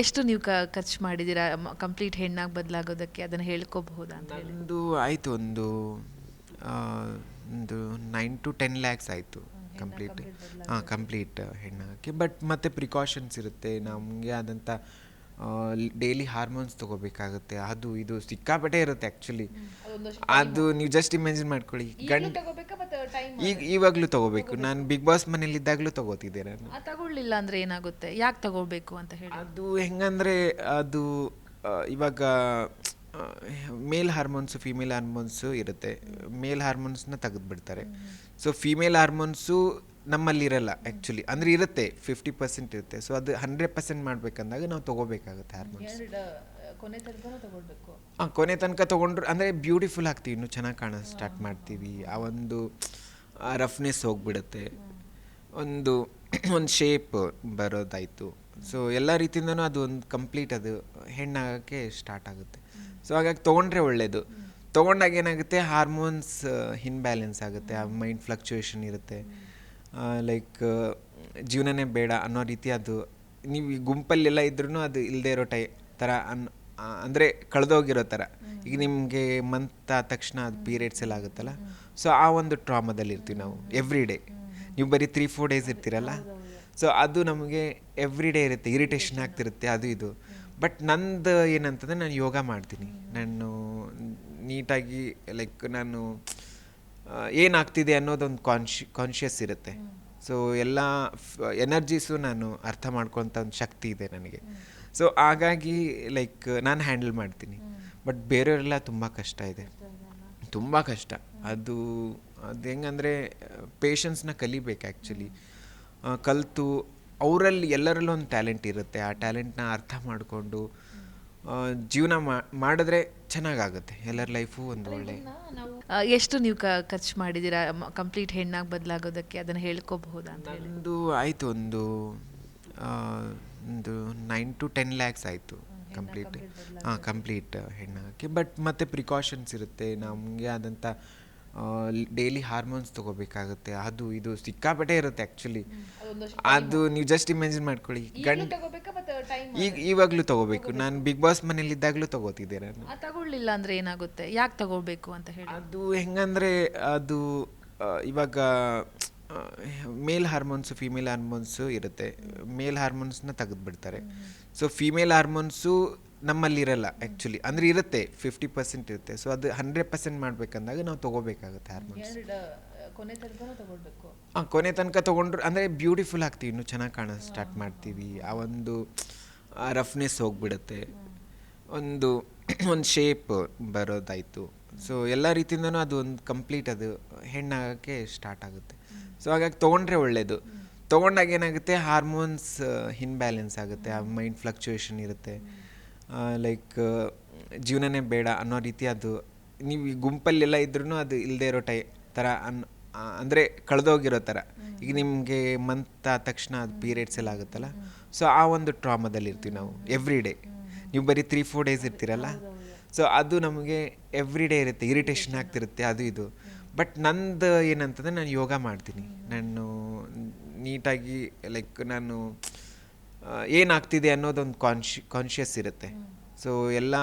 ಎಷ್ಟು ನೀವು ಖರ್ಚು ಮಾಡಿದ್ದೀರಾ? ಕಂಪ್ಲೀಟ್ ಹೆಣ್ಣಾಗಿ ಬದಲಾಗೋದಕ್ಕೆ ಅದನ್ನು ಹೇಳ್ಕೋಬಹುದಾ ಅಂತ ಹೇಳಿ. ನಂದು ಆಯಿತು ಒಂದು ಒಂದು ನೈನ್ ಟು ಟೆನ್ ಲ್ಯಾಕ್ಸ್ ಆಯಿತು ಕಂಪ್ಲೀಟ್ ಹಾಂ ಕಂಪ್ಲೀಟ್ ಹೆಣ್ಣಾಗಕ್ಕೆ ಬಟ್ ಮತ್ತೆ ಪ್ರಿಕಾಷನ್ಸ್ ಇರುತ್ತೆ. ನಮಗೆ ಆದಂಥ ಡೈಲಿ ಹಾರ್ಮೋನ್ಸ್ ತಗೋಬೇಕಾಗುತ್ತೆ. ಅದು ಇದು ಸಿಕ್ಕಾಪಟ್ಟೆ ಇರುತ್ತೆ ಆ್ಯಕ್ಚುಲಿ ಅದು ನೀವು ಜಸ್ಟ್ ಇಮ್ಯಾಜಿನ್ ಮಾಡ್ಕೊಳ್ಳಿ. ಗಂಡ ಈಗ ಇವಾಗಲೂ ತಗೋಬೇಕು. ನಾನು ಬಿಗ್ ಬಾಸ್ ಮನೇಲಿದ್ದಾಗಲೂ ತಗೋತಿದ್ದೆ ನಾನು. ತಗೊಳ್ಳಿಲ್ಲ ಅಂದ್ರೆ ಏನಾಗುತ್ತೆ? ಯಾಕೆ ತಗೋಬೇಕು ಅಂತ ಹೇಳಿ. ಅದು ಹೆಂಗಂದ್ರೆ ಅದು ಇವಾಗ ಮೇಲ್ ಹಾರ್ಮೋನ್ಸು ಫಿಮೇಲ್ ಹಾರ್ಮೋನ್ಸು ಇರುತ್ತೆ. ಮೇಲ್ ಹಾರ್ಮೋನ್ಸ್ನ ತೆಗೆದುಬಿಡ್ತಾರೆ. ಸೊ ಫಿಮೇಲ್ ಹಾರ್ಮೋನ್ಸು ನಮ್ಮಲ್ಲಿ ಇರಲ್ಲ ಆ್ಯಕ್ಚುಲಿ ಅಂದರೆ ಇರುತ್ತೆ ಫಿಫ್ಟಿ ಪರ್ಸೆಂಟ್ ಇರುತ್ತೆ. ಸೊ ಅದು ಹಂಡ್ರೆಡ್ ಪರ್ಸೆಂಟ್ ಮಾಡಬೇಕಂದಾಗ ನಾವು ತೊಗೋಬೇಕಾಗುತ್ತೆ ಹಾರ್ಮೋನ್ಸ್ ಹಾಂ ಕೊನೆ ತನಕ ತೊಗೊಂಡ್ರು ಅಂದರೆ ಬ್ಯೂಟಿಫುಲ್ ಆಗ್ತೀವಿ. ಇನ್ನೂ ಚೆನ್ನಾಗಿ ಕಾಣೋ ಸ್ಟಾರ್ಟ್ ಮಾಡ್ತೀವಿ. ಆ ಒಂದು ರಫ್ನೆಸ್ ಹೋಗ್ಬಿಡುತ್ತೆ. ಒಂದು ಒಂದು ಶೇಪ್ ಬರೋದಾಯಿತು. ಸೊ ಎಲ್ಲ ರೀತಿಯಿಂದನೂ ಅದು ಒಂದು ಕಂಪ್ಲೀಟ್ ಅದು ಹೆಣ್ಣಾಗೋಕ್ಕೆ ಸ್ಟಾರ್ಟ್ ಆಗುತ್ತೆ. ಸೊ ಹಾಗಾಗಿ ತೊಗೊಂಡ್ರೆ ಒಳ್ಳೆಯದು ತೊಗೊಂಡಾಗ ಏನಾಗುತ್ತೆ ಹಾರ್ಮೋನ್ಸ್ ಇನ್ಬ್ಯಾಲೆನ್ಸ್ ಆಗುತ್ತೆ. ಆ ಮೈಂಡ್ ಫ್ಲಕ್ಚುಯೇಷನ್ ಇರುತ್ತೆ. ಲೈಕ್ ಜೀವನನೇ ಬೇಡ ಅನ್ನೋ ರೀತಿ ಅದು. ನೀವು ಈ ಗುಂಪಲ್ಲೆಲ್ಲ ಇದ್ರೂ ಅದು ಇಲ್ಲದೆ ಇರೋ ಟೈ ಥರ ಅನ್ ಅಂದರೆ ಕಳೆದೋಗಿರೋ ಥರ ಈಗ ನಿಮಗೆ ಮಂತ್ ಆದ ತಕ್ಷಣ ಅದು ಪೀರಿಯಡ್ಸ್ ಎಲ್ಲ ಆಗುತ್ತಲ್ಲ? ಸೊ ಆ ಒಂದು ಟ್ರಾಮದಲ್ಲಿ ಇರ್ತೀವಿ ನಾವು ಎವ್ರಿ ಡೇ ನೀವು ಬರೀ ತ್ರೀ ಫೋರ್ ಡೇಸ್ ಇರ್ತೀರಲ್ಲ? ಸೊ ಅದು ನಮಗೆ ಎವ್ರಿ ಡೇ ಇರುತ್ತೆ ಇರಿಟೇಷನ್ ಆಗ್ತಿರುತ್ತೆ ಅದು ಇದು. ಬಟ್ ನಂದು ಏನಂತಂದರೆ ನಾನು ಯೋಗ ಮಾಡ್ತೀನಿ. ನಾನು ನೀಟಾಗಿ ಲೈಕ್ ನಾನು ಏನಾಗ್ತಿದೆ ಅನ್ನೋದೊಂದು ಕಾನ್ಶಿ ಕಾನ್ಷಿಯಸ್ ಇರುತ್ತೆ. ಸೊ ಎಲ್ಲ ಎನರ್ಜೀಸು ನಾನು ಅರ್ಥ ಮಾಡ್ಕೊತ ಒಂದು ಶಕ್ತಿ ಇದೆ ನನಗೆ. ಸೊ ಹಾಗಾಗಿ ಲೈಕ್ ನಾನು ಹ್ಯಾಂಡಲ್ ಮಾಡ್ತೀನಿ. ಬಟ್ ಬೇರೆಯವರೆಲ್ಲ ತುಂಬ ಕಷ್ಟ ಇದೆ. ತುಂಬ ಕಷ್ಟ. ಅದು ಅದು ಹೆಂಗಂದರೆ ಪೇಷನ್ಸ್ನ ಕಲಿಬೇಕು ಆ್ಯಕ್ಚುಲಿ ಕಲಿತು ಅವರಲ್ಲಿ ಎಲ್ಲರಲ್ಲೂ ಒಂದು ಟ್ಯಾಲೆಂಟ್ ಇರುತ್ತೆ. ಆ ಟ್ಯಾಲೆಂಟ್ನ ಅರ್ಥ ಮಾಡಿಕೊಂಡು ಜೀವನ ಮಾಡಿದ್ರೆ ಚೆನ್ನಾಗಾಗುತ್ತೆ. ಎಲ್ಲರ ಲೈಫು ಒಂದು ಒಳ್ಳೆ. ಎಷ್ಟು ನೀವು ಖರ್ಚು ಮಾಡಿದ್ದೀರಾ? ಕಂಪ್ಲೀಟ್ ಹೆಣ್ಣಾಗಿ ಬದಲಾಗೋದಕ್ಕೆ ಅದನ್ನು ಹೇಳ್ಕೋಬಹುದಾ ಅಂತ ಹೇಳಿ. ನಂದು ಆಯಿತು ಒಂದು ಒಂದು ನೈನ್ ಟು ಟೆನ್ ಲ್ಯಾಕ್ಸ್ ಆಯಿತು ಕಂಪ್ಲೀಟ್ ಹಾಂ ಕಂಪ್ಲೀಟ್ ಹೆಣ್ಣಾಗಕ್ಕೆ. ಬಟ್ ಮತ್ತೆ ಪ್ರಿಕಾಷನ್ಸ್ ಇರುತ್ತೆ. ನಮಗೆ ಆದಂಥ ಡೈಲಿ ಹಾರ್ಮೋನ್ಸ್ ತೊಗೋಬೇಕಾಗುತ್ತೆ. ಅದು ಇದು ಸಿಕ್ಕಾಪಟ್ಟೆ ಇರುತ್ತೆ ಆ್ಯಕ್ಚುಲಿ ಅದು ನೀವು ಜಸ್ಟ್ ಇಮ್ಯಾಜಿನ್ ಮಾಡ್ಕೊಳ್ಳಿ. ಗಂಡ ಈಗ ಇವಾಗಲೂ ತಗೋಬೇಕು. ನಾನು ಬಿಗ್ ಬಾಸ್ ಮನೇಲಿದ್ದಾಗಲೂ ತಗೋತಿದ್ದೆ ನಾನು? ಆ, ತಗೊಳ್ಳಿಲ್ಲ ಅಂದ್ರೆ ಏನಾಗುತ್ತೆ? ಯಾಕೆ ತಗೋಬೇಕು ಅಂತ ಹೇಳಿ. ಅದು ಹೆಂಗಂದ್ರೆ ಅದು ಆ, ಇವಾಗ ಮೇಲ್ ಹಾರ್ಮೋನ್ಸು ಫಿಮೇಲ್ ಹಾರ್ಮೋನ್ಸು ಇರುತ್ತೆ. ಮೇಲ್ ಹಾರ್ಮೋನ್ಸ್ನ ತೆಗೆದುಬಿಡ್ತಾರೆ. ಸೊ ಫಿಮೇಲ್ ಹಾರ್ಮೋನ್ಸು ನಮ್ಮಲ್ಲಿ ಇರಲ್ಲ ಆ್ಯಕ್ಚುಲಿ ಅಂದರೆ ಇರುತ್ತೆ ಫಿಫ್ಟಿ ಪರ್ಸೆಂಟ್ ಇರುತ್ತೆ. ಸೊ ಅದು ಹಂಡ್ರೆಡ್ ಪರ್ಸೆಂಟ್ ಮಾಡಬೇಕಂದಾಗ ನಾವು ತಗೋಬೇಕಾಗುತ್ತೆ ಹಾರ್ಮೋನ್ಸ್ ಕೊನೆ ತನಕ ತಗೊಳ್ಬೇಕು. ಕೊನೆ ತನಕ ತೊಗೊಂಡ್ರು ಅಂದರೆ ಬ್ಯೂಟಿಫುಲ್ ಆಗ್ತೀವಿ. ಇನ್ನೂ ಚೆನ್ನಾಗಿ ಕಾಣೋದು ಸ್ಟಾರ್ಟ್ ಮಾಡ್ತೀವಿ. ಆ ಒಂದು ರಫ್ನೆಸ್ ಹೋಗ್ಬಿಡುತ್ತೆ. ಒಂದು ಒಂದು ಶೇಪ್ ಬರೋದಾಯಿತು. ಸೊ ಎಲ್ಲ ರೀತಿಯಿಂದನೂ ಅದು ಒಂದು ಕಂಪ್ಲೀಟ್ ಅದು ಹೆಣ್ಣಾಗೋಕ್ಕೆ ಸ್ಟಾರ್ಟ್ ಆಗುತ್ತೆ. ಸೊ ಹಾಗಾಗಿ ತೊಗೊಂಡ್ರೆ ಒಳ್ಳೆಯದು ತೊಗೊಂಡಾಗ ಏನಾಗುತ್ತೆ ಹಾರ್ಮೋನ್ಸ್ ಇನ್ಬ್ಯಾಲೆನ್ಸ್ ಆಗುತ್ತೆ, ಆ ಮೈಂಡ್ ಫ್ಲಕ್ಚುಯೇಷನ್ ಇರುತ್ತೆ. ಲೈಕ್ ಜೀವನನೇ ಬೇಡ ಅನ್ನೋ ರೀತಿ ಅದು, ನೀವು ಈ ಗುಂಪಲ್ಲೆಲ್ಲ ಇದ್ರೂ ಅದು ಇಲ್ಲದೆ ಇರೋ ಟೈ ಥರ ಅನ್ ಅಂದರೆ ಕಳೆದೋಗಿರೋ ಥರ ಈಗ ನಿಮಗೆ ಮಂತ್ ಆದ ತಕ್ಷಣ ಅದು ಪೀರಿಯಡ್ಸ್ ಎಲ್ಲ ಆಗುತ್ತಲ್ಲ? ಸೊ ಆ ಒಂದು ಟ್ರಾಮದಲ್ಲಿ ಇರ್ತೀವಿ ನಾವು ಎವ್ರಿ ಡೇ ನೀವು ಬರೀ ತ್ರೀ ಫೋರ್ ಡೇಸ್ ಇರ್ತೀರಲ್ಲ? ಸೊ ಅದು ನಮಗೆ ಎವ್ರಿ ಡೇ ಇರುತ್ತೆ ಇರಿಟೇಷನ್ ಆಗ್ತಿರುತ್ತೆ, ಅದು ಇದು. ಬಟ್ ನಂದು ಏನಂತಂದರೆ ನಾನು ಯೋಗ ಮಾಡ್ತೀನಿ. ನಾನು ನೀಟಾಗಿ ಲೈಕ್ ನಾನು ಏನಾಗ್ತಿದೆ ಅನ್ನೋದೊಂದು ಕಾನ್ಶಿ ಕಾನ್ಷಿಯಸ್ ಇರುತ್ತೆ. ಸೊ ಎಲ್ಲ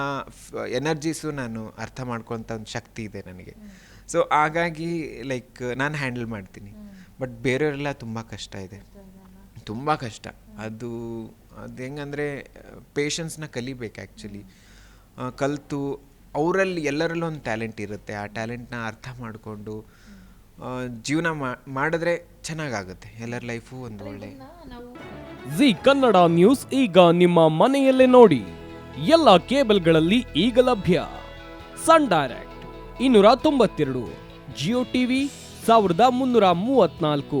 ಎನರ್ಜೀಸು ನಾನು ಅರ್ಥ ಮಾಡ್ಕೊಳ್ತಾ ಒಂದು ಶಕ್ತಿ ಇದೆ ನನಗೆ. ಸೊ ಹಾಗಾಗಿ ಲೈಕ್ ನಾನು ಹ್ಯಾಂಡಲ್ ಮಾಡ್ತೀನಿ. ಬಟ್ ಬೇರೆಯವರೆಲ್ಲ ತುಂಬ ಕಷ್ಟ ಇದೆ. ತುಂಬ ಕಷ್ಟ. ಅದು ಅದು ಹೆಂಗಂದರೆ ಪೇಷನ್ಸ್ನ ಕಲಿಬೇಕು ಆ್ಯಕ್ಚುಲಿ ಕಲಿತು, ಅವರಲ್ಲಿ ಎಲ್ಲರಲ್ಲೂ ಒಂದು ಟ್ಯಾಲೆಂಟ್ ಇರುತ್ತೆ. ಆ ಟ್ಯಾಲೆಂಟ್ನ ಅರ್ಥ ಮಾಡಿಕೊಂಡು ಜೀವನ ಮಾಡಿದ್ರೆ ಚೆನ್ನಾಗಾಗುತ್ತೆ. ಎಲ್ಲರ ಲೈಫು ಒಂದು ಒಳ್ಳೆ. ಜಿ ಕನ್ನಡ ನ್ಯೂಸ್ ಈಗ ನಿಮ್ಮ ಮನೆಯಲ್ಲೇ ನೋಡಿ. ಎಲ್ಲ ಕೇಬಲ್ಗಳಲ್ಲಿ ಈಗ ಲಭ್ಯ. ಸನ್ ಡೈರೆಕ್ಟ್ ಇನ್ನೂರ ತೊಂಬತ್ತೆರಡು ಜಿಯೋ ಟಿವಿ ಸಾವಿರದ ಮುನ್ನೂರ ಮೂವತ್ನಾಲ್ಕು